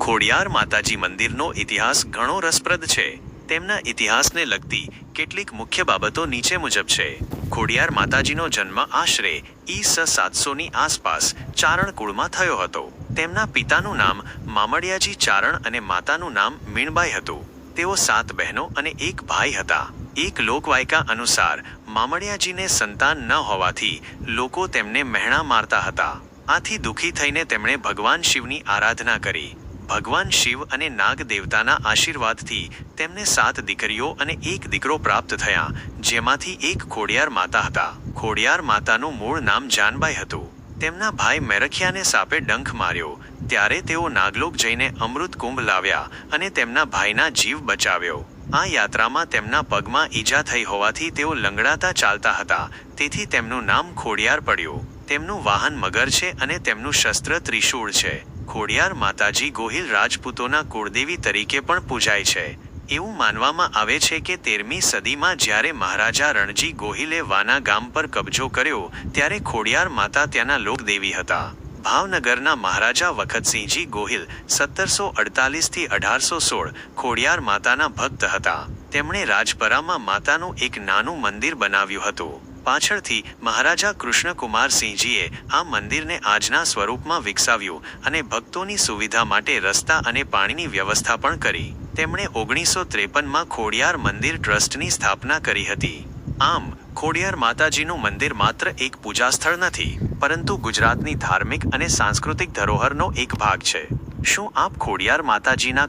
ખોડિયાર માતાજી મંદિરનો ઇતિહાસ ઘણો રસપ્રદ છે. તેમના ઇતિહાસને લગતી કેટલીક મુખ્ય બાબતો નીચે મુજબ છે. ખોડિયાર માતાજીનો જન્મ આશરે ઈસ સાતસોની આસપાસ ચારણ કુળમાં થયો હતો. તેમના પિતાનું નામ મામડિયાજી ચારણ અને માતાનું નામ મીણબાઈ હતું. તેઓ સાત બહેનો અને એક ભાઈ હતા. એક લોકવાયકા અનુસાર મામડિયાજીને સંતાન ન હોવાથી લોકો તેમને મહેણા મારતા હતા. આથી દુઃખી થઈને તેમણે ભગવાન શિવની આરાધના કરી. ભગવાન શિવ અને નાગ દેવતાના આશીર્વાદથી તેમને સાત દીકરીઓ અને એક દીકરો પ્રાપ્ત થયા, જેમાંથી એક ખોડિયાર માતા હતા. ખોડિયાર માતાનું મૂળ નામ જાનબાઈ હતું. તેમના ભાઈ મેરખિયાને સાપે ડંખ માર્યો. ત્યારે તેઓ નાગલોક જઈને અમૃત કુંભ લાવ્યા અને તેમના ભાઈના જીવ બચાવ્યો. આ યાત્રામાં તેમના પગમાં ઈજા થઈ હોવાથી તેઓ લંગડાતા ચાલતા હતા. તેથી તેમનું નામ ખોડિયાર પડ્યું. તેમનું વાહન મગર છે અને તેમનું શસ્ત્ર ત્રિશૂળ છે. ખોડિયાર માતાજી ગોહિલ રાજપૂતોના કુળદેવી તરીકે પણ પૂજાય છે. એવું માનવામાં આવે છે કે તેરમી સદીમાં જ્યારે મહારાજા રણજી ગોહિલે વાના ગામ પર કબજો કર્યો, ત્યારે ખોડિયાર માતા ત્યાંના લોકદેવી હતા. ભાવનગરના મહારાજા વખતસિંહજી ગોહિલ સત્તરસો અડતાલીસથી અઢારસો સોળ ખોડિયાર માતાના ભક્ત હતા. તેમણે રાજપરામાં માતાનું એક નાનું મંદિર બનાવ્યું હતું. પાછળથી મહારાજા કૃષ્ણકુમારસિંહજીએ આ મંદિરને આજના સ્વરૂપમાં વિકસાવ્યું અને ભક્તોની સુવિધા માટે રસ્તા અને પાણીની વ્યવસ્થા પણ કરી. તેમણે ઓગણીસો ત્રેપનમાં ખોડિયાર મંદિર ટ્રસ્ટની સ્થાપના કરી હતી. આમ, ખોડિયાર માતાજીનું મંદિર માત્ર એક પૂજાસ્થળ નથી, પરંતુ ગુજરાતની ધાર્મિક અને સાંસ્કૃતિક ધરોહરનો એક ભાગ છે. શું આપ ખોડિયાર માતાજીના